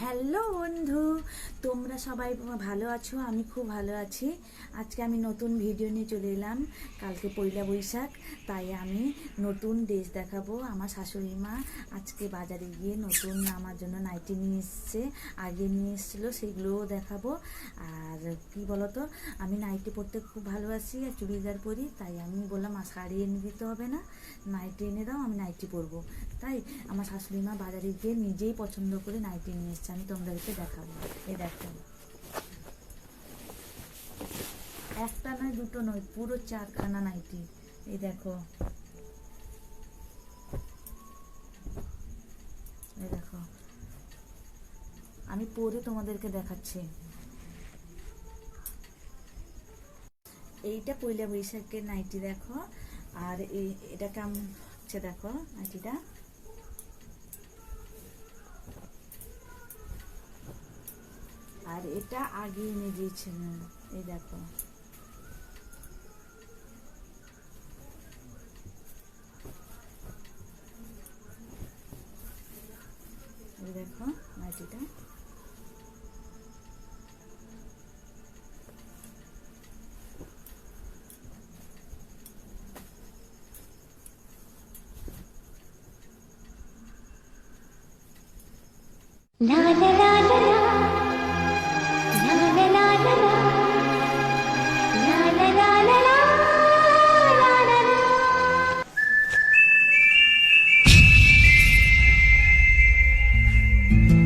Hello বন্ধু, তোমরা সবাই ভালো আছো? আমি খুব ভালো আছি। আজকে আমি নতুন ভিডিও নিয়ে চলে এলাম। কালকে পয়লা বৈশাখ, তাই আমি নতুন ড্রেস দেখাবো। আমার শাশুড়ি মা আজকে বাজারে গিয়ে নতুন আমার জন্য নাইটি নিয়ে এসছে, আগে নিয়ে এসেছিল, সেগুলোও দেখাবো। আর কি বলতো, আমি নাইটি পরতে খুব ভালোবাসি আর চুড়িদার পরি, তাই আমি বললাম, আর শাড়ি এনে দিতে হবে না, নাইটি এনে দাও, আমি নাইটি পরবো। তাই আমার শাশুড়ি মা বাজারে গিয়ে নিজেই পছন্দ করে নাইটি নিয়ে আমি তোমাদেরকে দেখাবো। এই দেখো। একটা নয়, দুটো নয়, পুরো চারখানা নাইটি। এই দেখো। এই দেখো। আমি পরে তোমাদেরকে দেখাচ্ছি। এইটা পয়লা বৈশাখের নাইটি, দেখো। আর এই, এটা কেমন হচ্ছে, দেখো, নাইটিটা। আর এটা আগে এনে দিয়েছিলেন এই দেখো দেখো La la la la la. La Bye.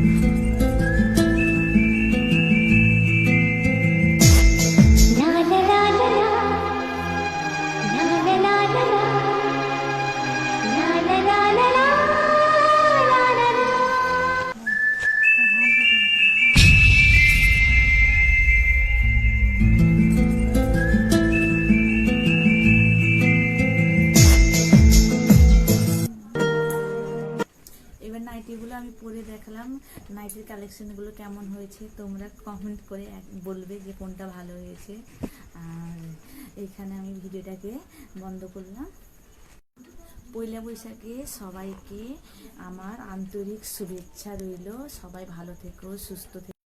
এবার নাইটিগুলো আমি পরে দেখলাম। নাইটির কালেকশনগুলো কেমন হয়েছে তোমরা কমেন্ট করে বলবে যে কোনটা ভালো হয়েছে। আর এখানে আমি ভিডিওটাকে বন্ধ করলাম। পয়লা বৈশাখে সবাইকে আমার আন্তরিক শুভেচ্ছা রইল। সবাই ভালো থেকো, সুস্থ থেকো।